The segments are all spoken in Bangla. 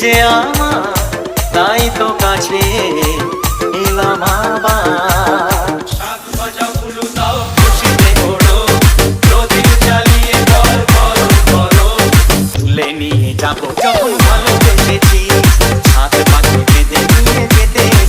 যে আমার তাই তো কাছে এলাম হাত পাখি নিয়ে যেতে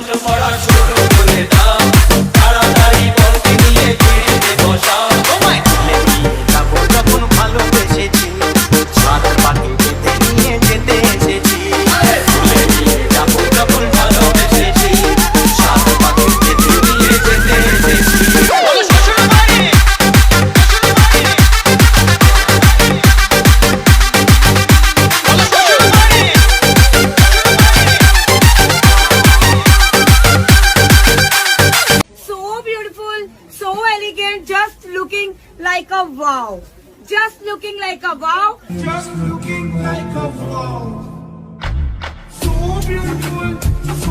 মন্ত্র পড়ার like a wow. Just looking like a wow. Just looking like a wow. So beautiful. So